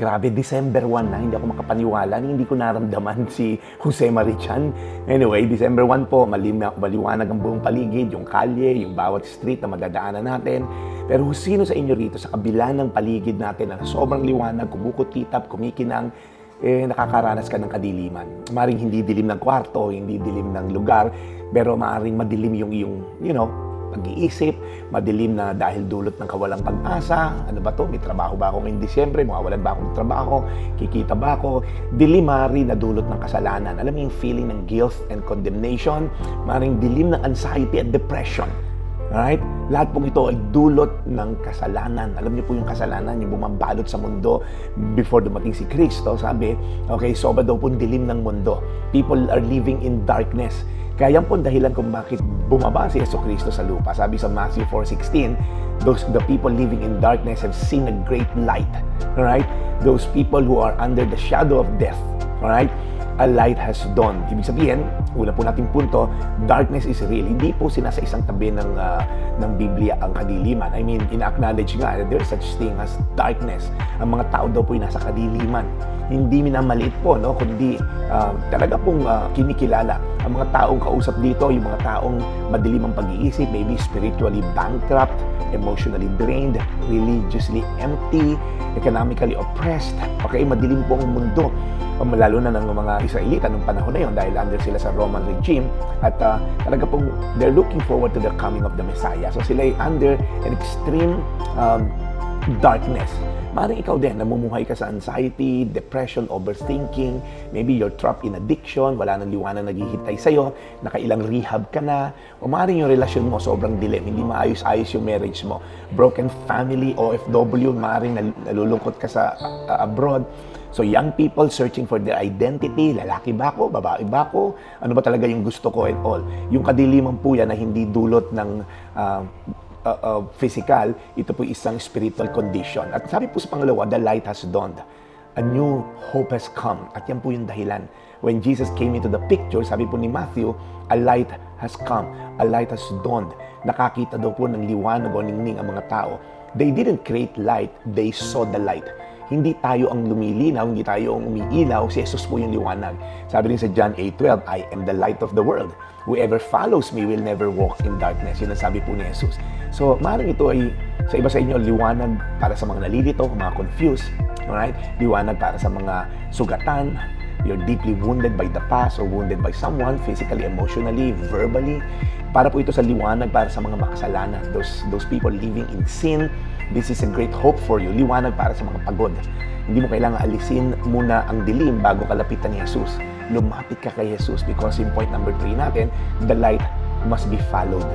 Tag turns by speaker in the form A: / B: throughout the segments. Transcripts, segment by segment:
A: Grabe, December 1 na, hindi ako makapaniwala, hindi ko naramdaman si Jose Marichan. Anyway, December 1 po, maliwanag ang buong paligid, yung kalye, yung bawat street na madadaanan natin. Pero sino sa inyo rito, sa kabila ng paligid natin na sobrang liwanag, kumukutitap, kumikinang, eh, nakakaranas ka ng kadiliman. Maring hindi dilim ng kwarto, hindi dilim ng lugar, pero maring madilim yung iyong, you know, pag-iisip, madilim na dahil dulot ng kawalang pag-asa, ano ba to, may trabaho ba ako ngayong Disyembre, mawawalan ba akong trabaho, kikita ba ako, dilimari na dulot ng kasalanan. Alam mo yung feeling ng guilt and condemnation, maring dilim ng anxiety at depression. Alright? Lahat pong ito ay dulot ng kasalanan. Alam niyo po yung kasalanan, yung bumabalot sa mundo before dumating si Kristo. Sabi, okay, soba daw po dilim ng mundo. People are living in darkness. Kaya yan po dahilan kung bakit bumaba si Yeso Kristo sa lupa. Sabi sa Matthew 4.16, those the people living in darkness have seen a great light. Alright? Those people who are under the shadow of death. Alright? a light has dawned. Ibig sabihin, una po nating punto, darkness is real. Hindi po sinasa isang tabi ng, ah, ng Biblia ang kadiliman. I mean, in-acknowledge nga, there's such thing as darkness. Ang mga tao daw po ay nasa kadiliman. Hindi minamaliit po, no? kundi ah, talaga pong ah, kinikilala. Ang mga taong kausap dito, yung mga taong madilim ang pag-iisip, maybe spiritually bankrupt, emotionally drained, religiously empty, economically oppressed. Okay, madilim po ang mundo um, lalo na ng mga Israelita nung panahon na yon dahil under sila sa Roman regime at uh, talaga pong they're looking forward to the coming of the Messiah. So sila ay under an extreme um, darkness. Maring ikaw din, namumuhay ka sa anxiety, depression, overthinking, maybe you're trapped in addiction, wala nang liwanag naghihintay sa'yo, nakailang rehab ka na, o maring yung relasyon mo sobrang dilim, hindi maayos-ayos yung marriage mo. Broken family, OFW, maring nal- nalulungkot ka sa uh, abroad. So young people searching for their identity, lalaki ba ako, babae ba ako, ano ba talaga yung gusto ko and all. Yung kadiliman po yan na hindi dulot ng uh, uh, uh, physical, ito po isang spiritual condition. At sabi po sa pangalawa, the light has dawned. A new hope has come. At yan po yung dahilan. When Jesus came into the picture, sabi po ni Matthew, a light has come. A light has dawned. Nakakita daw po ng liwanag o ningning ang mga tao. They didn't create light, they saw the light hindi tayo ang lumilinaw, hindi tayo ang umiilaw, si Jesus po yung liwanag. Sabi rin sa John 8.12, I am the light of the world. Whoever follows me will never walk in darkness. Yun ang sabi po ni Jesus. So, maaaring ito ay sa iba sa inyo, liwanag para sa mga nalilito, mga confused. Alright? Liwanag para sa mga sugatan, you're deeply wounded by the past or wounded by someone, physically, emotionally, verbally. Para po ito sa liwanag para sa mga makasalanan. Those, those people living in sin, this is a great hope for you. Liwanag para sa mga pagod. Hindi mo kailangan alisin muna ang dilim bago kalapitan ni Jesus. Lumapit ka kay Jesus because in point number 3 natin, the light must be followed.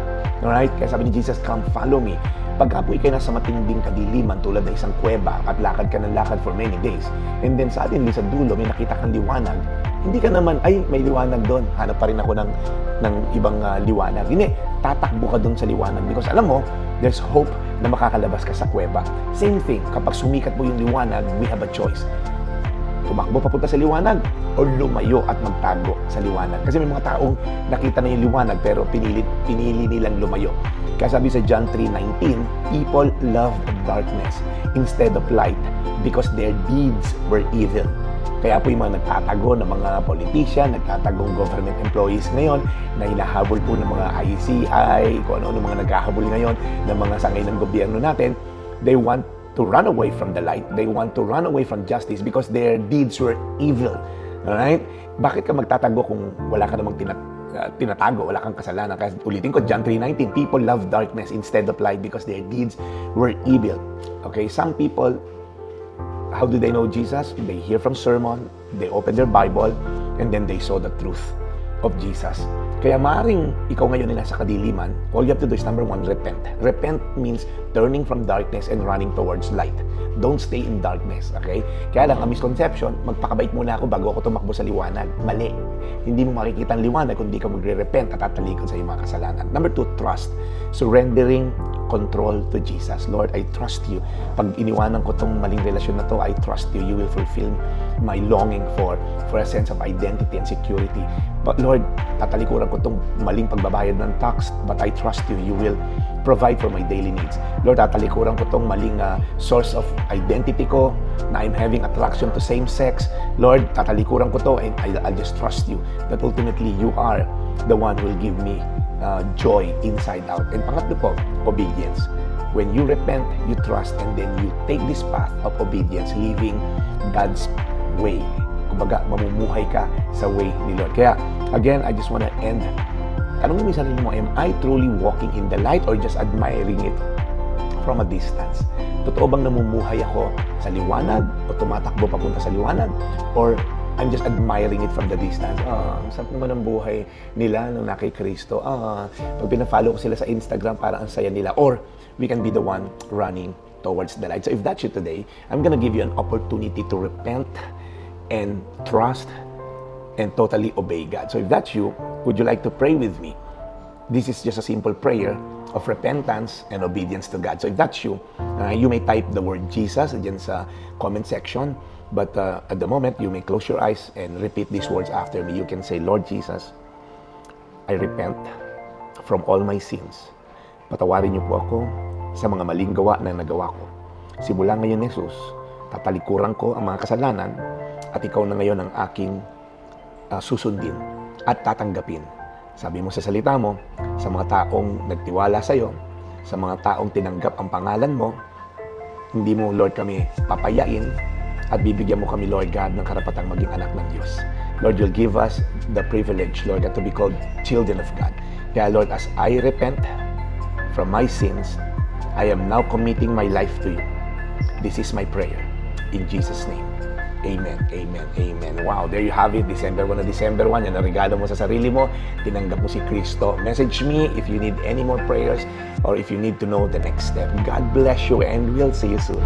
A: Alright? Kaya sabi ni Jesus, come follow me. Pagka po ikay nasa matinding kadiliman tulad ng isang kuweba at lakad ka ng lakad for many days, and then suddenly sa dulo may nakita kang liwanag, hindi ka naman, ay, may liwanag doon. Hanap pa rin ako ng, ng ibang uh, liwanag. Hindi, tatakbo ka doon sa liwanag because alam mo, there's hope na makakalabas ka sa kuweba. Same thing, kapag sumikat mo yung liwanag, we have a choice. Tumakbo papunta sa liwanag o lumayo at magtago sa liwanag. Kasi may mga taong nakita na yung liwanag pero pinili, pinili nilang lumayo. Kaya sabi sa John 3.19, people love darkness instead of light because their deeds were evil. Kaya po yung mga nagtatago ng mga politician, nagtatagong government employees ngayon na hinahabol po ng mga ICI, kung ano-ano mga naghahabol ngayon ng mga sangay ng gobyerno natin, they want to run away from the light. They want to run away from justice because their deeds were evil. Alright? Bakit ka magtatago kung wala ka namang tinat uh, tinatago, wala kang kasalanan. Kasi ulitin ko, John 3.19, people love darkness instead of light because their deeds were evil. Okay, some people How do they know Jesus? They hear from sermon, they open their Bible, and then they saw the truth of Jesus. Kaya maaaring ikaw ngayon ay nasa kadiliman, all you have to do is number one, repent. Repent means turning from darkness and running towards light. Don't stay in darkness, okay? Kaya lang, ang misconception, magpakabait muna ako bago ako tumakbo sa liwanag. Mali. Hindi mo makikita ang liwanag kung di ka magre-repent at tatalikod sa iyong mga kasalanan. Number two, trust. Surrendering control to Jesus. Lord, I trust you. Pag iniwanan ko tong maling relasyon na to, I trust you. You will fulfill my longing for for a sense of identity and security. But Lord, tatalikuran ko tong maling pagbabayad ng tax, but I trust you. You will provide for my daily needs. Lord, tatalikuran ko tong maling ah, source of identity ko na I'm having attraction to same sex. Lord, tatalikuran ko to and I, I'll just trust you that ultimately you are the one who will give me uh, joy inside out. And pangatlo po, obedience. When you repent, you trust, and then you take this path of obedience, living God's way. Kumbaga, mamumuhay ka sa way ni Lord. Kaya, again, I just want to end. Tanongin mo sarili mo, am I truly walking in the light or just admiring it from a distance? Totoo bang namumuhay ako sa liwanag o tumatakbo papunta sa liwanag? Or I'm just admiring it from the distance. Ah, ang sarap naman ng buhay nila nung nakay Kristo. Ah, pag pinafollow ko sila sa Instagram, parang ang saya nila. Or we can be the one running towards the light. So if that's you today, I'm gonna give you an opportunity to repent and trust and totally obey God. So if that's you, would you like to pray with me? This is just a simple prayer of repentance and obedience to God. So if that's you, uh, you may type the word Jesus dyan sa comment section. But uh, at the moment, you may close your eyes and repeat these words after me. You can say, Lord Jesus, I repent from all my sins. Patawarin niyo po ako sa mga maling gawa na nagawa ko. Simula ngayon, Jesus, tatalikuran ko ang mga kasalanan at ikaw na ngayon ang aking uh, susundin at tatanggapin. Sabi mo sa salita mo, sa mga taong nagtiwala sa iyo, sa mga taong tinanggap ang pangalan mo, hindi mo, Lord, kami papayain at bibigyan mo kami, Lord God, ng karapatang maging anak ng Diyos. Lord, you'll give us the privilege, Lord, to be called children of God. Kaya, Lord, as I repent from my sins, I am now committing my life to you. This is my prayer. In Jesus' name. Amen, amen, amen. Wow, there you have it. December 1 na December 1. Yan ang regalo mo sa sarili mo. Tinanggap mo si Kristo. Message me if you need any more prayers or if you need to know the next step. God bless you and we'll see you soon.